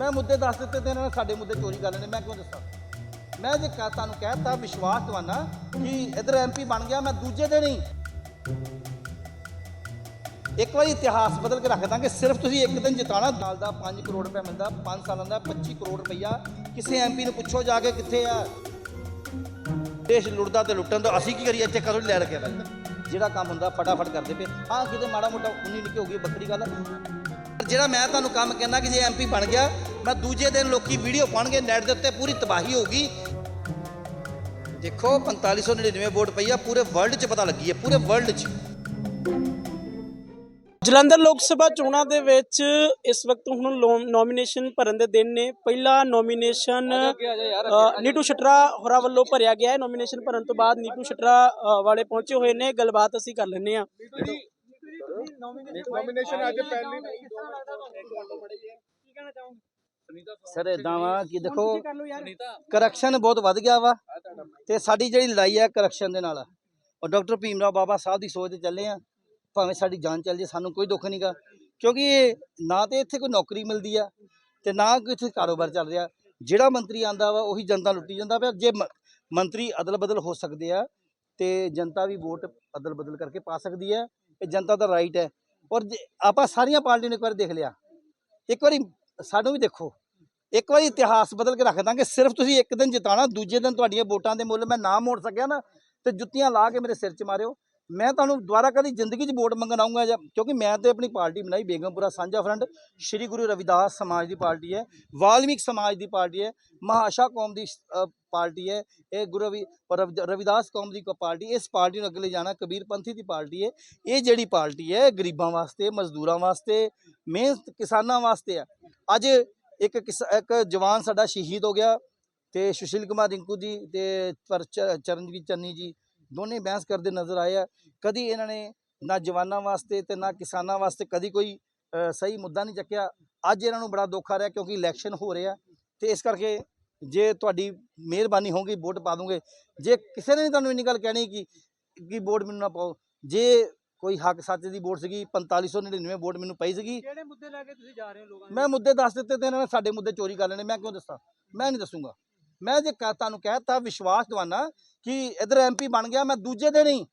ਮੈਂ ਮੁੱਦੇ ਦੱਸ ਦਿੱਤੇ ਤੇ ਇਹਨਾਂ ਨੇ ਸਾਡੇ ਮੁੱਦੇ ਚੋਰੀ ਕਰ ਲੈਣੇ, ਮੈਂ ਕਿਉਂ ਦੱਸਾਂ? ਮੈਂ ਜੇ ਕਹ ਤੁਹਾਨੂੰ ਕਹਿਤਾ ਵਿਸ਼ਵਾਸ ਦਵਾਨਾ ਕਿ ਇਧਰ ਐਮਪੀ ਬਣ ਗਿਆ, ਮੈਂ ਦੂਜੇ ਦਿਨ ਹੀ ਇੱਕ ਵਾਰੀ ਇਤਿਹਾਸ ਬਦਲ ਕੇ ਰੱਖ ਦਾਂਗੇ, ਸਿਰਫ ਤੁਸੀਂ ਇੱਕ ਦਿਨ ਜਿਤਾਣਾ। ਨਾਲ ਦਾ 5 ਕਰੋੜ ਰੁਪਏ ਮਿਲਦਾ 5 ਸਾਲਾਂ ਦਾ 25 ਕਰੋੜ ਰੁਪਈਆ। ਕਿਸੇ ਐਮਪੀ ਨੂੰ ਪੁੱਛੋ ਜਾ ਕੇ ਕਿੱਥੇ ਆ। ਦੇਸ਼ ਲੁੱਟਦਾ ਤੇ ਲੁੱਟਣ ਦਾ, ਅਸੀਂ ਕੀ ਕਰੀਏ? ਇੱਥੇ ਕਦੋਂ ਲੈ ਰੱਖਿਆ ਜਿਹੜਾ ਕੰਮ ਹੁੰਦਾ, ਫਟਾਫਟ ਕਰਦੇ ਪਏ। ਹਾਂ ਕਿਤੇ ਮਾੜਾ ਮੋਟਾ ਉਨੀ ਨਿੱਕੀ ਹੋ ਗਈ ਬੱਕਰੀ ਗੱਲ ਜਿਹੜਾ ਮੈਂ ਤੁਹਾਨੂੰ ਕੰਮ ਕਹਿੰਦਾ ਕਿ ਜੇ ਐਮਪੀ ਬਣ ਗਿਆ ਮੈਂ ਦੂਜੇ ਦਿਨ ਲੋਕੀ ਵੀਡੀਓ ਪਾਉਣਗੇ ਨੈਟ ਦੇ ਉੱਤੇ ਪੂਰੀ ਤਬਾਹੀ ਹੋਊਗੀ। ਦੇਖੋ 4599 ਵੋਟ ਪਈ ਆ ਪੂਰੇ ਵਰਲਡ 'ਚ ਪਤਾ ਲੱਗੀ ਹੈ ਪੂਰੇ ਵਰਲਡ 'ਚ। ਜਲੰਧਰ ਲੋਕ ਸਭਾ ਚੋਣਾਂ ਦੇ ਵਿੱਚ ਇਸ ਵਕਤ ਹੁਣ ਨੋਮੀਨੇਸ਼ਨ ਭਰਨ ਦੇ ਦਿਨ ਨੇ। ਪਹਿਲਾ ਨੋਮੀਨੇਸ਼ਨ ਨੀਟੂ ਸ਼ਟਰਾ ਹੋਰਾਂ ਵੱਲੋਂ ਭਰਿਆ ਗਿਆ ਹੈ। ਨੋਮੀਨੇਸ਼ਨ ਭਰਨ ਤੋਂ ਬਾਅਦ ਨੀਟੂ ਸ਼ਟਰਾ ਵਾਲੇ ਪਹੁੰਚੇ ਹੋਏ ਨੇ। ਗੱਲਬਾਤ ਅਸੀਂ ਕਰ ਲੈਂਦੇ ਆ ਨੋਮੀਨੇਸ਼ਨ ਅੱਜ ਪਹਿਲੀ ਸਰ ਇਦਾਂ ਵਾ ਕਿ ਦੇਖੋ ਕਰਪਸ਼ਨ ਬਹੁਤ ਵੱਧ ਗਿਆ ਵਾ ਤੇ ਸਾਡੀ ਜਿਹੜੀ ਲੜਾਈ ਹੈ ਕਰਪਸ਼ਨ ਦੇ ਨਾਲ। ਆ। ਔਰ ਡਾਕਟਰ ਭੀਮਰਾਓ ਬਾਬਾ ਸਾਹਿਬ ਦੀ ਸੋਚ ਤੇ ਚੱਲੇ ਆ ਭਾਵੇਂ ਸਾਡੀ ਜਾਨ ਚੱਲ ਜੇ ਸਾਨੂੰ ਕੋਈ ਦੁੱਖ ਨਹੀਂਗਾ ਕਿਉਂਕਿ ਇਹ ਨਾ ਤੇ ਇੱਥੇ ਕੋਈ ਨੌਕਰੀ ਮਿਲਦੀ ਆ ਤੇ ਨਾ ਕੋਈ ਇੱਥੇ ਕਾਰੋਬਾਰ ਚੱਲ ਰਿਹਾ। ਜਿਹੜਾ ਮੰਤਰੀ ਆਂਦਾ ਵਾ ਉਹੀ ਜਨਤਾ ਲੁੱਟੀ ਜਾਂਦਾ ਪਿਆ। ਜੇ ਮ- ਮੰਤਰੀ ਅਦਲ ਬਦਲ ਹੋ ਸਕਦੇ ਆ ਤੇ ਜਨਤਾ ਵੀ ਵੋਟ ਅਦਲ ਬਦਲ ਕਰਕੇ ਪਾ ਸਕਦੀ ਹੈ ਇਹ ਜਨਤਾ ਦਾ ਰਾਈਟ ਹੈ। ਔਰ ਜੇ ਆਪਾਂ ਸਾਰੀਆਂ ਪਾਰਟੀਆਂ ਨੂੰ ਇੱਕ ਵਾਰ ਦੇਖ ਲਿਆ। ਇੱਕ ਵਾਰੀ ਸਾਨੂੰ ਵੀ ਦੇਖੋ। ਇੱਕ ਵਾਰੀ ਇਤਿਹਾਸ ਬਦਲ ਕੇ ਰੱਖ ਦਾਂਗੇ। ਸਿਰਫ ਤੁਸੀਂ ਇੱਕ ਦਿਨ ਜਿਤਾਣਾ ਦੂਜੇ ਦਿਨ ਤੁਹਾਡੀਆਂ ਵੋਟਾਂ ਦੇ ਮੁੱਲ ਮੈਂ ਨਾ ਮੋੜ ਸਕਿਆ ਨਾ, ਤੇ ਜੁੱਤੀਆਂ ਲਾ ਕੇ ਮੇਰੇ ਸਿਰ 'ਚ ਮਾਰਿਓ। ਮੈਂ ਤੁਹਾਨੂੰ ਦੁਬਾਰਾ ਕਦੀ ਜ਼ਿੰਦਗੀ 'ਚ ਵੋਟ ਮੰਗਣ ਆਊਂਗਾ ਜਾਂ, ਕਿਉਂਕਿ ਮੈਂ ਤੇ ਆਪਣੀ ਪਾਰਟੀ ਬਣਾਈ, ਬੇਗਮਪੁਰਾ ਸਾਂਝਾ ਫਰੰਟ, ਸ਼੍ਰੀ ਗੁਰੂ ਰਵਿਦਾਸ ਸਮਾਜ ਦੀ ਪਾਰਟੀ ਹੈ, ਵਾਲਮੀਕ ਸਮਾਜ ਦੀ ਪਾਰਟੀ ਹੈ, ਮਹਾਸ਼ਾ ਕੌਮ ਦੀ ਪਾਰਟੀ ਹੈ, ਇਹ ਗੁਰੂ ਰਵੀ, ਰਵਿ- ਰਵਿਦਾਸ ਕੌਮ ਦੀ ਕੋ, ਪਾਰਟੀ, ਇਸ ਪਾਰਟੀ ਨੂੰ ਅੱਗੇ ਲੈ ਜਾਣਾ ਕਬੀਰ ਪੰਥੀ ਦੀ ਪਾਰਟੀ ਹੈ। ਇਹ ਜਿਹੜੀ ਪਾਰਟੀ ਹੈ ਗਰੀਬਾਂ ਵਾਸਤੇ, ਮਜ਼ਦੂਰਾਂ ਵਾਸਤੇ, ਮਿਹਨਤ ਕਿਸਾਨਾਂ ਵਾਸਤੇ ਹੈ। ਅੱਜ ਇੱਕ ਕਿਸ- ਇੱਕ ਜਵਾਨ ਸਾਡਾ ਸ਼ਹੀਦ ਹੋ ਗਿਆ ਤੇ ਸੁਸ਼ੀਲ ਕੁਮਾਰ ਰਿੰਕੂ ਜੀ ਤੇ ਪਰ ਚ- ਚਰਨਜੀਤ ਚੰਨੀ ਜੀ ਦੋਨੇ ਬਹਿਸ ਕਰਦੇ ਨਜ਼ਰ ਆਏ ਆ। ਕਦੀ ਇਹਨਾਂ ਨੇ ਨਾ ਜਵਾਨਾਂ ਵਾਸਤੇ ਤੇ ਨਾ ਕਿਸਾਨਾਂ ਵਾਸਤੇ ਕਦੀ ਕੋਈ ਸਹੀ ਮੁੱਦਾ ਨਹੀਂ ਚੱਕਿਆ। ਅੱਜ ਇਹਨਾਂ ਨੂੰ ਬੜਾ ਦੁੱਖ ਆ ਰਿਹਾ ਕਿਉਂਕਿ ਇਲੈਕਸ਼ਨ ਹੋ ਰਿਹਾ ਤੇ ਇਸ ਕਰਕੇ ਜੇ ਤੁਹਾਡੀ ਮਿਹਰਬਾਨੀ ਹੋਊਗੀ, ਵੋਟ ਪਾ ਦੂੰਗੇ। ਜੇ ਕਿਸੇ ਨੇ ਨਹੀਂ ਤੁਹਾਨੂੰ ਇੰਨੀ ਗੱਲ ਕਹਿਣੀ ਕਿ ਕਿ ਵੋਟ ਮੈਨੂੰ ਨਾ ਪਾਓ, ਜੇ ਕੋਈ ਹੱਕ ਸੱਚ ਦੀ ਵੋਟ ਸੀਗੀ 4599 ਵੋਟ ਮੈਨੂੰ ਪਈ ਸੀਗੀ। ਕਿਹੜੇ ਮੁੱਦੇ ਲੈ ਕੇ ਤੁਸੀਂ ਜਾ ਰਹੇ ਹੋ ਲੋਕਾਂ ਮੈਂ ਮੁੱਦੇ ਦੱਸ ਦਿੱਤੇ ਤੇ ਇਹਨਾਂ ਨੇ ਸਾਡੇ ਮੁੱਦੇ ਚੋਰੀ ਕਰ ਲੈਣੇ ਮੈਂ ਕਿਉਂ ਦੱਸਾਂ? ਮੈਂ ਨਹੀਂ ਦੱਸੂਗਾ। ਮੈਂ ਜੇ ਤੁਹਾਨੂੰ ਕਹਿਤਾ ਵਿਸ਼ਵਾਸ ਦਵਾਨਾ ਕਿ ਇਧਰ ਐਮਪੀ ਬਣ ਗਿਆ ਮੈਂ ਦੂਜੇ ਦਿਨ ਹੀ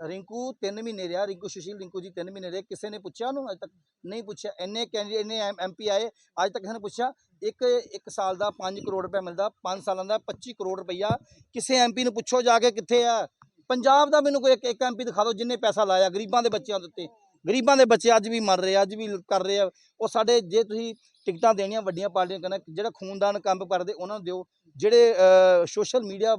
ਰਿੰਕੂ 3 ਮਹੀਨੇ ਰਿਹਾ ਰਿੰਕੂ ਸੁਸ਼ੀਲ ਰਿੰਕੂ ਜੀ 3 ਮਹੀਨੇ ਰਹੇ ਕਿਸੇ ਨੇ ਪੁੱਛਿਆ ਉਹਨੂੰ? ਅਜੇ ਤੱਕ ਨਹੀਂ ਪੁੱਛਿਆ। ਇੰਨੇ ਕੈਂਡੀਡੇਟ ਇੰਨੇ ਐਮਪੀ ਆਏ ਅੱਜ ਤੱਕ ਕਿਸੇ ਨੇ ਪੁੱਛਿਆ? ਇੱਕ ਇੱਕ ਸਾਲ ਦਾ 5 ਕਰੋੜ ਰੁਪਏ ਮਿਲਦਾ 5 ਸਾਲਾਂ ਦਾ 25 ਕਰੋੜ ਰੁਪਈਆ। ਕਿਸੇ ਐਮਪੀ ਨੂੰ ਪੁੱਛੋ ਜਾ ਕੇ ਕਿੱਥੇ ਆ? ਪੰਜਾਬ ਦਾ ਮੈਨੂੰ ਕੋਈ ਇੱਕ ਇੱਕ ਐਮਪੀ ਦਿਖਾ ਦਿਓ, ਜਿੰਨੇ ਪੈਸਾ ਲਾਇਆ ਗਰੀਬਾਂ ਦੇ ਬੱਚਿਆਂ ਦੇ ਉੱਤੇ। ਗਰੀਬਾਂ ਦੇ ਬੱਚੇ ਅੱਜ ਵੀ ਮਰ ਰਹੇ ਆ, ਅੱਜ ਵੀ ਕਰ ਰਹੇ ਆ। ਉਹ ਸਾਡੇ ਜੇ ਤੁਸੀਂ ਟਿਕਟਾਂ ਦੇਣੀਆਂ ਵੱਡੀਆਂ ਪਾਰਟੀਆਂ ਕਹਿੰਦਾ ਜਿਹੜਾ ਖੂਨਦਾਨ ਕੰਮ ਕਰਦੇ ਉਹਨਾਂ ਨੂੰ ਦਿਓ। ਜਿਹੜੇ ਸੋਸ਼ਲ ਮੀਡੀਆ,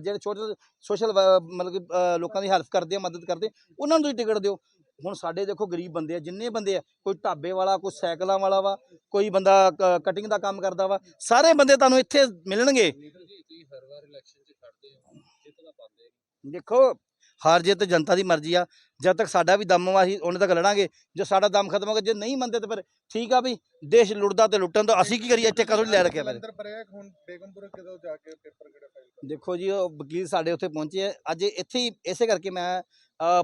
ਜਿਹੜੇ ਛੋਟੇ ਸੋਸ਼ਲ ਮਤਲਬ ਕਿ ਲੋਕਾਂ ਦੀ ਹੈਲਪ ਕਰਦੇ ਆ, ਮਦਦ ਕਰਦੇ, ਉਹਨਾਂ ਨੂੰ ਤੁਸੀਂ ਟਿਕਟ ਦਿਓ। ਹੁਣ ਸਾਡੇ ਦੇਖੋ ਗਰੀਬ ਬੰਦੇ ਆ, ਜਿੰਨੇ ਬੰਦੇ ਆ, ਕੋਈ ਢਾਬੇ ਵਾਲਾ, ਕੋਈ ਸਾਈਕਲਾਂ ਵਾਲਾ ਵਾ, ਕੋਈ ਬੰਦਾ ਕਟਿੰਗ ਦਾ ਕੰਮ ਕਰਦਾ ਵਾ, ਸਾਰੇ ਬੰਦੇ ਤੁਹਾਨੂੰ ਇੱਥੇ ਮਿਲਣਗੇ। ਦੇਖੋ ਹਾਰ ਜਿੱਤ ਜਨਤਾ ਦੀ ਮਰਜ਼ੀ ਆ। ਜਦ ਤੱਕ ਸਾਡਾ ਵੀ ਦਮ ਵਾ ਅਸੀਂ ਉਹਨੇ ਤੱਕ ਲੜਾਂਗੇ। ਜੇ ਸਾਡਾ ਦਮ ਖਤਮ ਹੋ ਗਿਆ ਜੇ ਨਹੀਂ ਮੰਨਦੇ ਤੇ ਫਿਰ ਠੀਕ ਆ ਵੀ ਦੇਸ਼ ਲੁੱਟਦਾ ਤੇ ਲੁੱਟਣ ਦਾ ਅਸੀਂ ਕੀ ਕਰੀਏ? ਇੱਥੇ ਕਦੋਂ ਲੈ ਰੱਖਿਆ ਫਿਰ? ਅੰਦਰ ਭਰਿਆ ਹੁਣ ਬੇਗਮਪੁਰ ਕਿਦੋਂ ਜਾ ਕੇ ਪੇਪਰ ਕਿਹੜਾ ਫਾਈਲ ਕਰ ਦੇਖੋ ਜੀ ਉਹ ਵਕੀਲ ਸਾਡੇ ਉੱਥੇ ਪਹੁੰਚੇ ਆ। ਅੱਜ ਇੱਥੇ ਹੀ ਇਸੇ ਕਰਕੇ ਮੈਂ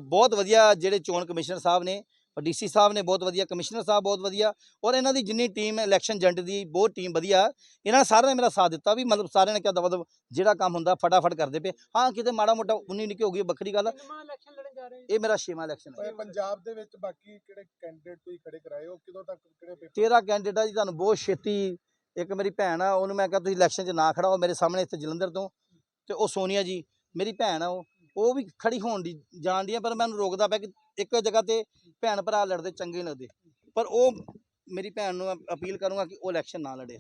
ਬਹੁਤ ਵਧੀਆ ਜਿਹੜੇ ਚੋਣ ਕਮਿਸ਼ਨਰ ਸਾਹਿਬ ਨੇ ਡੀਸੀ ਸਾਹਿਬ ਨੇ ਬਹੁਤ ਵਧੀਆ ਕਮਿਸ਼ਨਰ ਸਾਹਿਬ ਬਹੁਤ ਵਧੀਆ ਔਰ ਇਹਨਾਂ ਦੀ ਜਿੰਨੀ ਟੀਮ ਇਲੈਕਸ਼ਨ ਏਜੰਟ ਦੀ ਬਹੁਤ ਟੀਮ ਵਧੀਆ ਇਹਨਾਂ ਨੇ ਸਾਰਿਆਂ ਨੇ ਮੇਰਾ ਸਾਥ ਦਿੱਤਾ ਵੀ ਮਤਲਬ ਸਾਰਿਆਂ ਨੇ ਕਿਹਾ ਦਵਾ ਦਵ ਜਿਹੜਾ ਕੰਮ ਹੁੰਦਾ ਫਟਾਫਟ ਕਰਦੇ ਪਏ। ਹਾਂ ਕਿਤੇ ਮਾੜਾ ਮੋਟਾ ਉਨੀ ਨਿੱਕੀ ਹੋ ਗਈ ਵੱਖਰੀ ਗੱਲ ਆ। ਇਲੈਕਸ਼ਨ ਲੜਨ ਜਾ ਰਹੇ ਹੋ? ਇਹ ਮੇਰਾ ਛੇਵਾਂ ਇਲੈਕਸ਼ਨ ਹੈ। ਪਰ ਪੰਜਾਬ ਦੇ ਵਿੱਚ ਬਾਕੀ ਕਿਹੜੇ ਕੈਂਡੀਡੇਟ ਤੁਸੀਂ ਖੜੇ ਕਰਾਏ ਹੋ? ਕਿਦੋਂ ਤੱਕ ਕਿਹੜੇ ਪੇਪਰ ਤੇਰਾ ਕੈਂਡੀਡੇਟ ਆ ਜੀ ਤੁਹਾਨੂੰ ਬਹੁਤ ਛੇਤੀ ਇੱਕ ਮੇਰੀ ਭੈਣ ਆ ਉਹਨੂੰ ਮੈਂ ਕਿਹਾ ਤੁਸੀਂ ਇਲੈਕਸ਼ਨ 'ਚ ਨਾ ਖੜਾ ਹੋ ਮੇਰੇ ਸਾਹਮਣੇ ਇੱਥੇ ਜਲੰਧਰ ਤੋਂ ਤੇ ਉਹ ਸੋਨੀਆ ਜੀ ਮੇਰੀ ਭੈਣ ਆ ਉਹ। ਉਹ ਵੀ ਖੜੀ ਹੋਣ ਦੀ ਜਾਣਦੀ ਆ ਪਰ ਮੈਂ ਉਹਨੂੰ ਰੋਕਦਾ ਪਿਆ ਕਿ ਇੱਕ ਜਗ੍ਹਾ ਤੇ ਭੈਣ ਭਰਾ ਲੜਦੇ ਚੰਗੇ ਨਹੀਂ ਲੱਗਦੇ। ਪਰ ਉਹ ਮੇਰੀ ਭੈਣ ਨੂੰ ਅਪੀਲ ਕਰੂੰਗਾ ਕਿ ਉਹ ਇਲੈਕਸ਼ਨ ਨਾ ਲੜੇ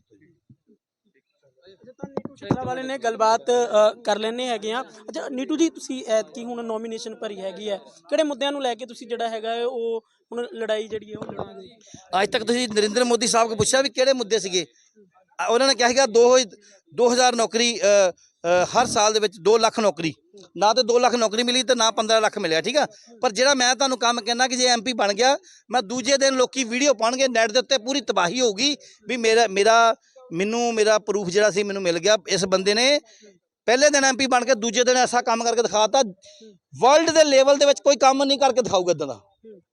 ਅੱਛਾ ਤਾਂ ਨੀਟੂ ਸ਼ਟਰਾ ਵਾਲੇ ਨੇ ਗੱਲਬਾਤ ਕਰ ਲੈਣੇ ਹੈਗੇ ਆ ਅੱਛਾ ਨੀਟੂ ਜੀ ਤੁਸੀਂ ਐਤਕੀ ਹੁਣ ਨੋਮੀਨੇਸ਼ਨ ਭਰੀ ਹੈਗੀ ਹੈ। ਕਿਹੜੇ ਮੁੱਦਿਆਂ ਨੂੰ ਲੈ ਕੇ ਤੁਸੀਂ ਜਿਹੜਾ ਹੈਗਾ ਉਹ ਹੁਣ ਲੜਾਈ ਜਿਹੜੀ ਹੈ ਉਹ ਲੜੋਗੇ? ਅੱਜ ਤੱਕ ਤੁਸੀਂ ਨਰਿੰਦਰ ਮੋਦੀ ਸਾਹਿਬ ਕੋ ਪੁੱਛਿਆ ਵੀ ਕਿਹੜੇ ਮੁੱਦੇ ਸੀਗੇ? ਉਹਨਾਂ ਨੇ ਕਿਹਾ ਸੀਗਾ 2 2000 ਨੌਕਰੀ ਹਰ ਸਾਲ ਦੇ ਵਿੱਚ 2 ਲੱਖ ਨੌਕਰੀ। ਨਾ ਤੇ 2 ਲੱਖ ਨੌਕਰੀ ਮਿਲੀ ਤੇ ਨਾ 15 ਲੱਖ ਮਿਲਿਆ ਠੀਕ ਆ? ਪਰ ਜਿਹੜਾ ਮੈਂ ਤੁਹਾਨੂੰ ਕੰਮ ਕਹਿੰਦਾ ਕਿ ਜੇ ਐਮਪੀ ਬਣ ਗਿਆ ਮੈਂ ਦੂਜੇ ਦਿਨ ਲੋਕੀ ਵੀਡੀਓ ਪਾਉਣਗੇ ਨੈਟ ਦੇ ਉੱਤੇ ਪੂਰੀ ਤਬਾਹੀ ਹੋਊਗੀ ਵੀ ਮੇਰਾ ਮੇਰਾ ਮੈਨੂੰ ਮੇਰਾ ਪ੍ਰੂਫ ਜਿਹੜਾ ਸੀ ਮੈਨੂੰ ਮਿਲ ਗਿਆ ਇਸ ਬੰਦੇ ਨੇ। ਪਹਿਲੇ ਦਿਨ ਐਮਪੀ ਬਣ ਕੇ ਦੂਜੇ ਦਿਨ ਐਸਾ ਕੰਮ ਕਰਕੇ ਦਿਖਾਤਾ ਵਰਲਡ ਦੇ ਲੈਵਲ ਦੇ ਵਿੱਚ ਕੋਈ ਕੰਮ ਨਹੀਂ ਕਰਕੇ ਦਿਖਾਊਗਾ ਇਦਾਂ ਦਾ।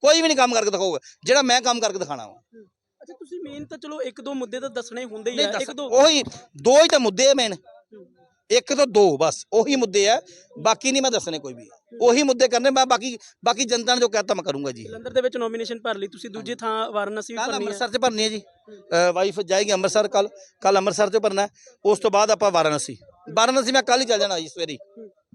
ਕੋਈ ਵੀ ਨਹੀਂ ਕੰਮ ਕਰਕੇ ਦਿਖਾਊਗਾ ਜਿਹੜਾ ਮੈਂ ਕੰਮ ਕਰਕੇ ਦਿਖਾਣਾ ਵਾ। ਅੱਛਾ ਤੁਸੀਂ ਮੇਨ ਤਾਂ ਚਲੋ ਇੱਕ ਦੋ ਮੁੱਦੇ ਤਾਂ ਦੱਸਣੇ ਹੁੰਦੇ ਹੀ ਆ ਇੱਕ ਦੋ ਉਹੀ ਦੋ ਹੀ ਤਾਂ ਮੁੱਦੇ ਆ ਮੇਨ ਇੱਕ ਤੋਂ ਦੋ ਬਸ। ਉਹੀ ਮੁੱਦੇ ਆ। ਬਾਕੀ ਨਹੀਂ ਮੈਂ ਦੱਸਣੇ ਕੋਈ ਵੀ। ਉਹੀ ਮੁੱਦੇ ਕਰਨੇ ਮੈਂ ਬਾਕੀ ਬਾਕੀ ਜਨਤਾ ਨੇ ਜੋ ਕਹਤਾ ਮੈਂ ਕਰੂੰਗਾ ਜੀ। ਜਲੰਧਰ ਦੇ ਵਿੱਚ ਨੋਮੀਨੇਸ਼ਨ ਭਰ ਲਈ। ਤੁਸੀਂ ਦੂਜੇ ਥਾਂ ਵਾਰਾਣਸੀ ਵੀ ਭਰਨੀ ਹੈ ਅੰਮ੍ਰਿਤਸਰ 'ਚ ਭਰਨੀ ਹੈ ਜੀ। ਵਾਈਫ ਜਾਏਗੀ ਅੰਮ੍ਰਿਤਸਰ ਕੱਲ ਕੱਲ ਅੰਮ੍ਰਿਤਸਰ 'ਚ ਭਰਨਾ। ਉਸ ਤੋਂ ਬਾਅਦ ਆਪਾਂ ਵਾਰਾਣਸੀ। ਵਾਰਾਣਸੀ ਮੈਂ ਕੱਲ ਹੀ ਚੱਲ ਜਾਣਾ ਜੀ ਸਵੇਰੇ।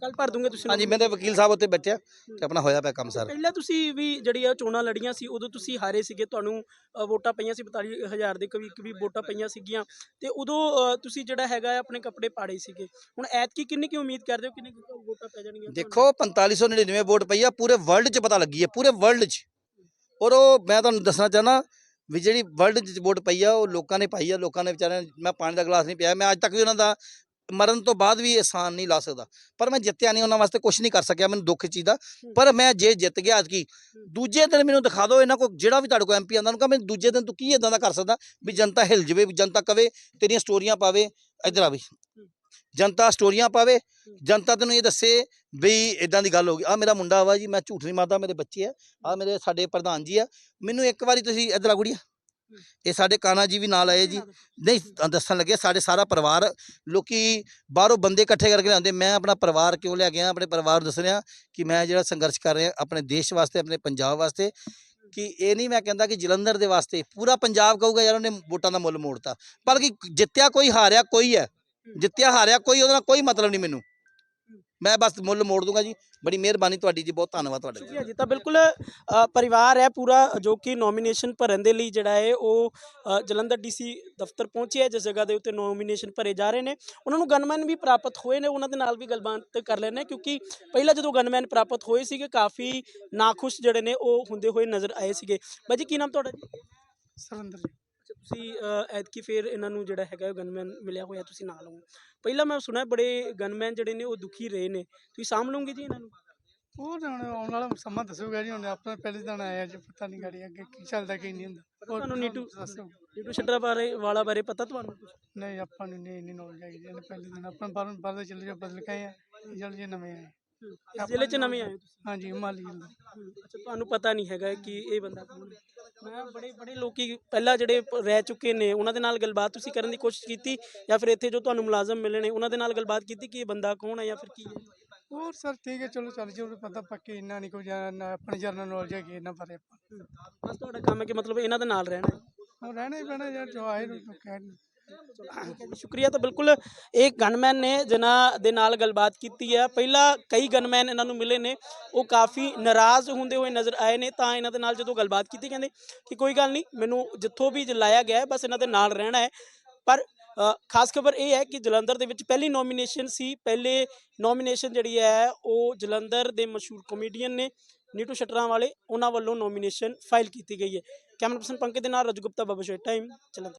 ਕੱਲ ਭਰ ਦੂੰਗੇ ਤੁਸੀਂ ਹਾਂਜੀ ਮੇਰੇ ਵਕੀਲ ਸਾਹਿਬ ਉੱਤੇ ਬੈਠਿਆ ਤੇ ਆਪਣਾ ਹੋਇਆ ਪਿਆ ਕੰਮ ਸਾਰਾ। ਪਹਿਲਾਂ ਤੁਸੀਂ ਵੀ ਜਿਹੜੀ ਆ ਚੋਣਾਂ ਲੜੀਆਂ ਸੀ ਉਦੋਂ ਤੁਸੀਂ ਹਾਰੇ ਸੀਗੇ। ਤੁਹਾਨੂੰ ਅ, ਵੋਟਾਂ ਪਈਆਂ ਸੀ 42000 ਦੇ ਕਵੀ ਕਵੀ ਵੋਟਾਂ ਪਈਆਂ ਸੀਗੀਆਂ। ਤੇ ਉਦੋਂ ਅ, ਤੁਸੀਂ ਜਿਹੜਾ ਹੈਗਾ ਆਪਣੇ ਕੱਪੜੇ ਪਾੜੇ ਸੀਗੇ। ਹੁਣ ਐਤਕੀ ਕਿੰਨੀ ਕੀ ਉਮੀਦ ਕਰਦੇ ਹੋ ਕਿੰਨੀ ਕੁ ਵੋਟਾਂ ਪੈ ਜਾਣਗੀਆਂ ਤੁਹਾਨੂੰ? ਦੇਖੋ 4599 ਵੋਟ ਪਈ ਆ ਪੂਰੇ ਵਰਲਡ 'ਚ ਪਤਾ ਲੱਗੀ ਹੈ ਪੂਰੇ ਵਰਲਡ 'ਚ। ਔਰ ਉਹ ਮੈਂ ਤੁਹਾਨੂੰ ਦੱਸਣਾ ਚਾਹਨਾ ਵੀ ਜਿਹੜੀ ਵਰਲਡ 'ਚ ਵੋਟ ਪਈ ਆ ਉਹ ਲੋਕਾਂ ਨੇ ਪਾਈ ਆ ਲੋਕਾਂ ਨੇ ਵਿਚਾਰਿਆਂ ਨੇ ਮੈਂ ਪਾਣੀ ਦਾ ਗਲਾਸ ਨਹੀਂ ਪਿਆ ਮੈਂ ਅੱਜ ਤੱਕ ਵੀ ਉਹਨਾਂ ਦਾ ਮਰਨ ਤੋਂ ਬਾਅਦ ਵੀ ਇਹਸਾਨ ਨਹੀਂ ਲਾ ਸਕਦਾ। ਪਰ ਮੈਂ ਜਿੱਤਿਆ ਨਹੀਂ ਉਹਨਾਂ ਵਾਸਤੇ ਕੁਝ ਨਹੀਂ ਕਰ ਸਕਿਆ ਮੈਨੂੰ ਦੁੱਖ ਚੀਜ਼ ਦਾ। ਪਰ ਮੈਂ ਜੇ ਜਿੱਤ ਗਿਆ ਅੱਜ ਕੀ ਦੂਜੇ ਦਿਨ ਮੈਨੂੰ ਦਿਖਾ ਦਿਓ ਇਹਨਾਂ ਕੋ ਜਿਹੜਾ ਵੀ ਤੁਹਾਡੇ ਕੋਲ ਐਮਪੀ ਆਂਦਾ ਉਹਨੂੰ ਕਹਾਂ ਮੈਂ ਦੂਜੇ ਦਿਨ ਤੂੰ ਕੀ ਇਦਾਂ ਦਾ ਕਰ ਸਕਦਾ ਵੀ ਜਨਤਾ ਹਿਲ ਜਵੇ ਵੀ ਜਨਤਾ ਕਵੇ ਤੇਰੀਆਂ ਸਟੋਰੀਆਂ ਪਾਵੇ ਇੱਧਰ ਆ ਵੀ। ਜਨਤਾ ਸਟੋਰੀਆਂ ਪਾਵੇ ਜਨਤਾ ਤੈਨੂੰ ਇਹ ਦੱਸੇ ਵੀ ਇਦਾਂ ਦੀ ਗੱਲ ਹੋ ਗਈ ਆ ਮੇਰਾ ਮੁੰਡਾ ਵਾ ਜੀ ਮੈਂ ਝੂਠ ਨਹੀਂ ਮਾਰਦਾ ਮੇਰੇ ਬੱਚੇ ਆ ਆ ਮੇਰੇ ਸਾਡੇ ਪ੍ਰਧਾਨ ਜੀ ਆ। ਮੈਨੂੰ ਇੱਕ ਵਾਰੀ ਤੁਸੀਂ ਇੱਧਰ ਆ ਗੁੜੀਆ। ਇਹ ਸਾਡੇ ਕਾਨਾ ਜੀ ਵੀ ਨਾਲ ਆਏ ਜੀ। ਨਹੀਂ ਦੱਸਣ ਲੱਗੇ ਸਾਡੇ ਸਾਰਾ ਪਰਿਵਾਰ ਲੋਕੀ ਬਾਹਰੋਂ ਬੰਦੇ ਇਕੱਠੇ ਕਰਕੇ ਲਿਆਉਂਦੇ। ਮੈਂ ਆਪਣਾ ਪਰਿਵਾਰ ਕਿਉਂ ਲੈ ਗਿਆ ਆਪਣੇ ਪਰਿਵਾਰ ਨੂੰ ਦੱਸ ਰਿਹਾ ਕਿ ਮੈਂ ਜਿਹੜਾ ਸੰਘਰਸ਼ ਕਰ ਰਿਹਾ ਆਪਣੇ ਦੇਸ਼ ਵਾਸਤੇ ਆਪਣੇ ਪੰਜਾਬ ਵਾਸਤੇ ਕਿ ਇਹ ਨਹੀਂ ਮੈਂ ਕਹਿੰਦਾ ਕਿ ਜਲੰਧਰ ਦੇ ਵਾਸਤੇ। ਪੂਰਾ ਪੰਜਾਬ ਕਹੂਗਾ ਯਾਰ ਉਹਨੇ ਵੋਟਾਂ ਦਾ ਮੁੱਲ ਮੋੜਤਾ। ਬਲਕਿ ਜਿੱਤਿਆ ਕੋਈ ਹਾਰਿਆ ਕੋਈ ਹੈ। ਜਿੱਤਿਆ ਹਾਰਿਆ ਕੋਈ ਉਹਦਾ ਕੋਈ ਮਤਲਬ ਨਹੀਂ ਮੈਨੂੰ। ਮੈਂ ਬਸ ਮੁੱਲ ਮੋੜ ਦੂੰਗਾ ਜੀ। ਬੜੀ ਮਿਹਰਬਾਨੀ ਤੁਹਾਡੀ ਜੀ ਬਹੁਤ ਧੰਨਵਾਦ ਤੁਹਾਡਾ ਜੀ। ਸ਼ੁਕਰੀਆ ਜੀ। ਤਾਂ ਬਿਲਕੁਲ ਅ, ਪਰਿਵਾਰ ਹੈ ਪੂਰਾ ਜੋ ਕਿ ਨੋਮੀਨੇਸ਼ਨ ਭਰਨ ਦੇ ਲਈ ਜਿਹੜਾ ਹੈ ਉਹ ਅ, ਜਲੰਧਰ ਡੀਸੀ ਦਫ਼ਤਰ ਪਹੁੰਚਿਆ ਜਿਸ ਜਗ੍ਹਾ ਦੇ ਉੱਤੇ ਨੋਮੀਨੇਸ਼ਨ ਭਰੇ ਜਾ ਰਹੇ ਨੇ। ਉਹਨਾਂ ਨੂੰ ਗਨਮੈਨ ਵੀ ਪ੍ਰਾਪਤ ਹੋਏ ਨੇ ਉਹਨਾਂ ਦੇ ਨਾਲ ਵੀ ਗੱਲਬਾਤ ਕਰ ਲੈਣੇ ਕਿਉਂਕਿ ਪਹਿਲਾਂ ਜਦੋਂ ਗਨਮੈਨ ਪ੍ਰਾਪਤ ਹੋਏ ਸੀਗੇ ਕਾਫੀ ਨਾਖੁਸ਼ ਜਿਹੜੇ ਨੇ ਉਹ ਹੁੰਦੇ ਹੋਏ ਨਜ਼ਰ ਆਏ ਸੀਗੇ। ਬਾਜੀ ਕੀ ਨਾਮ ਤੁਹਾਡਾ ਜੀ? ਸਰਿੰਦਰ ਜੀ। ਤੁਸੀਂ ਐਤਕੀ ਫੇਰ ਇਹਨਾਂ ਨੂੰ ਜਿਹੜਾ ਹੈਗਾ ਗਨਮੈਨ ਮਿਲਿਆ ਹੋਇਆ ਤੁਸੀਂ ਨਾਲ ਹੋ ਪਹਿਲਾਂ ਮੈਂ ਸੁਣਿਆ ਬੜੇ ਗਨਮੈਨ ਜਿਹੜੇ ਨੇ ਉਹ ਦੁਖੀ ਰਹੇ ਨੇ। ਤੁਸੀਂ ਸਾਂਭ ਲਓਗੇ ਜੀ ਇਹਨਾਂ ਨੂੰ? ਉਹ ਤਾਂ ਹੁਣ ਆਉਣ ਵਾਲਾ ਸਮਾਂ ਦੱਸੂਗਾ ਜੀ ਹੁਣ ਆਪਣਾ ਪਹਿਲੇ ਦਿਨ ਆਇਆ ਜੀ ਪਤਾ ਨਹੀਂ ਗਾੜੀ ਅੱਗੇ ਕੀ ਚੱਲਦਾ ਕੀ ਨਹੀਂ ਹੁੰਦਾ। ਤੁਹਾਨੂੰ ਨੀਟੂ ਨੀਟੂ ਸ਼ਟਰਾ ਬਾਰੇ ਵਾਲਾ ਬਾਰੇ ਪਤਾ ਤੁਹਾਨੂੰ? ਨਹੀਂ ਆਪਾਂ ਨੂੰ ਨਹੀਂ ਇੰਨੀ ਨੌਲੇਜ ਹੈਗੀ ਜੀ ਇਹਨੇ ਪਹਿਲੇ ਦਿਨ ਆਪਾਂ ਬਾਹਰ ਬਾਹਰ ਦੇ ਚੱਲੇ ਜਾ ਬਦਲ ਕੇ ਆਏ ਆ ਜਲ ਜੀ ਨਵੇਂ ਆਏ। ਇਸ ਜ਼ਿਲ੍ਹੇ 'ਚ ਨਵੇਂ ਆਏ ਹੋ ਤੁਸੀਂ? ਹਾਂਜੀ ਹਿਮਾਲੀ ਜ਼ਿਲ੍ਹਾ। ਅੱਛਾ ਤੁਹਾਨੂੰ ਪਤਾ ਨਹੀਂ ਹੈਗਾ ਕਿ ਇਹ ਬੰਦਾ ਕੌਣ ਹੈ। ਮੈਂ ਬੜੇ ਬੜੇ ਲੋਕੀ ਪਹਿਲਾਂ ਜਿਹੜੇ ਪ- ਰਹਿ ਚੁੱਕੇ ਨੇ ਉਹਨਾਂ ਦੇ ਨਾਲ ਗੱਲਬਾਤ ਤੁਸੀਂ ਕਰਨ ਦੀ ਕੋਸ਼ਿਸ਼ ਕੀਤੀ? ਜਾਂ ਫਿਰ ਇੱਥੇ ਜੋ ਤੁਹਾਨੂੰ ਮੁਲਾਜ਼ਮ ਮਿਲੇ ਨੇ ਉਹਨਾਂ ਦੇ ਨਾਲ ਗੱਲਬਾਤ ਕੀਤੀ ਕਿ ਇਹ ਬੰਦਾ ਕੌਣ ਹੈ ਜਾਂ ਫਿਰ ਕੀ ਹੈ? ਹੋਰ ਸਰ ਠੀਕ ਹੈ ਚਲੋ ਚੱਲ ਜੀ ਪਤਾ ਪੱਕੀ ਇੰਨਾ ਨਹੀਂ ਕੋਈ ਜਾਣਾ ਆਪਣੀ ਜਰਨਲ ਨੌਲੇਜ ਹੈਗੀ ਇਹਨਾਂ ਬਾਰੇ ਆਪਾਂ। ਬਸ ਤੁਹਾਡਾ ਕੰਮ ਹੈ ਕਿ ਮਤਲਬ ਇਹਨਾਂ ਦੇ ਨਾਲ ਰਹਿਣਾ ਹੈ? ਹੁਣ ਰਹਿਣਾ ਹੀ ਪੈਣਾ ਯਾਰ ਜੋ ਆਏ ਨੂੰ ਕਹਿ ਠੀਕ ਹੈ ਜੀ, ਸ਼ੁਕਰੀਆ ਤਾਂ ਬਿਲਕੁਲ, ਇਹ ਗਨਮੈਨ ਨੇ ਜਿਨ੍ਹਾਂ ਦੇ ਨਾਲ ਗੱਲਬਾਤ ਕੀਤੀ ਹੈ। ਪਹਿਲਾਂ ਕਈ ਗਨਮੈਨ ਇਹਨਾਂ ਨੂੰ ਮਿਲੇ ਨੇ, ਉਹ ਕਾਫੀ ਨਾਰਾਜ਼ ਹੁੰਦੇ ਹੋਏ ਨਜ਼ਰ ਆਏ ਨੇ, ਤਾਂ ਇਹਨਾਂ ਦੇ ਨਾਲ ਜਦੋਂ ਗੱਲਬਾਤ ਕੀਤੀ ਕਹਿੰਦੇ ਕਿ ਕੋਈ ਗੱਲ ਨਹੀਂ, ਮੈਨੂੰ ਜਿੱਥੋਂ ਵੀ ਲਾਇਆ ਗਿਆ ਹੈ, ਬਸ ਇਹਨਾਂ ਦੇ ਨਾਲ ਰਹਿਣਾ ਹੈ। ਪਰ ਖਾਸ ਖਬਰ ਇਹ ਹੈ ਕਿ ਜਲੰਧਰ ਦੇ ਵਿੱਚ ਪਹਿਲੀ ਨੋਮੀਨੇਸ਼ਨ ਸੀ, ਪਹਿਲੇ ਨੋਮੀਨੇਸ਼ਨ ਜਿਹੜੀ ਹੈ, ਉਹ ਜਲੰਧਰ ਦੇ ਮਸ਼ਹੂਰ ਕਮੇਡੀਅਨ ਨੇ, ਨੀਟੂ ਸ਼ਟਰਾਂ ਵਾਲੇ ਉਹਨਾਂ ਵੱਲੋਂ ਨੋਮੀਨੇਸ਼ਨ ਫਾਈਲ ਕੀਤੀ ਗਈ ਹੈ। ਕੈਮਰਾ ਪਰਸਨ ਪੰਕਜ ਦੇ ਨਾਲ ਰਜਗੁਪਤਾ ਬਾਬਾ ਸ਼ੋਏ ਟਾਈਮ ਜਲੰਧਰ।